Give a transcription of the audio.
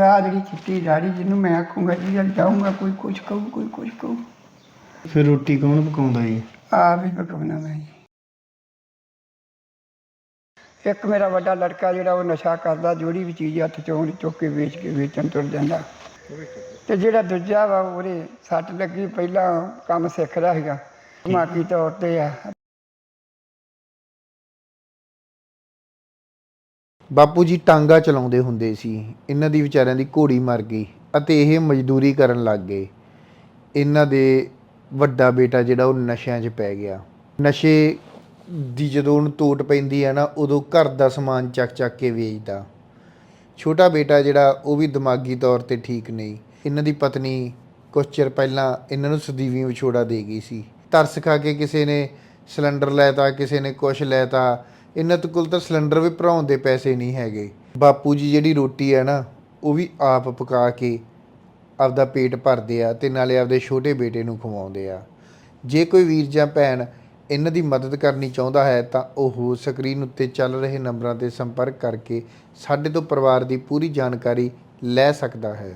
ਆ ਜਿਹੜੀ ਚਿੱਟੀ ਦਾੜੀ ਜਿਹਨੂੰ ਮੈਂ ਆਖੂੰਗਾ ਜੀ ਜਦ ਜਾਊਂਗਾ ਕੋਈ ਕੁਛ ਕਹੂ ਕੋਈ ਕੁਛ ਕਹੂ। ਫਿਰ ਰੋਟੀ ਕੌਣ ਪਕਾਉਂਦਾ ਜੀ? ਆ ਵੀ ਪਕਾਉਣਾ ਮੈਂ ਜੀ। ਇੱਕ ਮੇਰਾ ਵੱਡਾ ਲੜਕਾ ਜਿਹੜਾ ਉਹ ਨਸ਼ਾ ਕਰਦਾ ਜਿਹੜੀ ਵੀ ਚੀਜ਼ ਹੱਥ ਚੋਂ ਉਹਨੇ ਚੁੱਕ ਕੇ ਵੇਚ ਕੇ ਵੇਚਣ ਤੁਰ ਜਾਂਦਾ। ਤੇ ਜਿਹੜਾ ਦੂਜਾ ਵਾ ਉਹਦੇ ਸੱਟ ਲੱਗੀ ਪਹਿਲਾਂ ਕੰਮ ਸਿੱਖਦਾ ਸੀਗਾ। ਦਿਮਾਗੀ ਤੌਰ ਤੇ ਆ। ਬਾਪੂ ਜੀ ਟਾਂਗਾ ਚਲਾਉਂਦੇ ਹੁੰਦੇ ਸੀ। ਇਹਨਾਂ ਦੀ ਵਿਚਾਰਿਆਂ ਦੀ ਘੋੜੀ ਮਰ ਗਈ ਅਤੇ ਇਹ ਮਜ਼ਦੂਰੀ ਕਰਨ ਲੱਗ ਗਏ। ਇਹਨਾਂ ਦੇ ਵੱਡਾ ਬੇਟਾ ਜਿਹੜਾ ਉਹ ਨਸ਼ਿਆਂ 'ਚ ਪੈ ਗਿਆ। ਨਸ਼ੇ ਦੀ ਜਦੋਂ ਉਹਨੂੰ ਤੋਟ ਪੈਂਦੀ ਹੈ ਨਾ, ਉਦੋਂ ਘਰ ਦਾ ਸਮਾਨ ਚੱਕ ਚੱਕ ਕੇ ਵੇਚਦਾ। ਛੋਟਾ ਬੇਟਾ ਜਿਹੜਾ, ਉਹ ਵੀ ਦਿਮਾਗੀ ਤੌਰ ਤੇ ਠੀਕ ਨਹੀਂ। ਇਹਨਾਂ ਦੀ ਪਤਨੀ ਕੁਝ ਚਿਰ ਪਹਿਲਾਂ ਇਹਨਾਂ ਨੂੰ ਸਦੀਵੀ ਵਿਛੋੜਾ ਦੇ ਗਈ ਸੀ। ਤਰਸ ਖਾ ਕੇ ਕਿਸੇ ਨੇ ਸਿਲੰਡਰ ਲੈਤਾ, ਕਿਸੇ ਨੇ ਕੁਛ ਲੈਤਾ ਇਹਨਾਂ ਤੋਂ ਕੋਲ ਤਾਂ ਸਿਲੰਡਰ ਵੀ ਭਰਾਉਣ ਦੇ ਪੈਸੇ ਨਹੀਂ ਹੈਗੇ। ਬਾਪੂ ਜੀ ਜਿਹੜੀ ਰੋਟੀ ਹੈ ਨਾ, ਉਹ ਵੀ ਆਪ ਪਕਾ ਕੇ ਆਪਦਾ ਪੇਟ ਭਰਦੇ ਆ ਤੇ ਨਾਲੇ ਆਪਦੇ ਛੋਟੇ ਬੇਟੇ ਨੂੰ ਖਵਾਉਂਦੇ ਆ। ਜੇ ਕੋਈ ਵੀਰ ਜਾਂ ਭੈਣ ਇਹਨਾਂ ਦੀ ਮਦਦ ਕਰਨੀ ਚਾਹੁੰਦਾ ਹੈ, ਤਾਂ ਉਹ ਸਕਰੀਨ ਉੱਤੇ ਚੱਲ ਰਹੇ ਨੰਬਰਾਂ ਤੇ ਸੰਪਰਕ ਕਰਕੇ ਸਾਡੇ ਤੋਂ ਪਰਿਵਾਰ ਦੀ ਪੂਰੀ ਜਾਣਕਾਰੀ ਲੈ ਸਕਦਾ ਹੈ।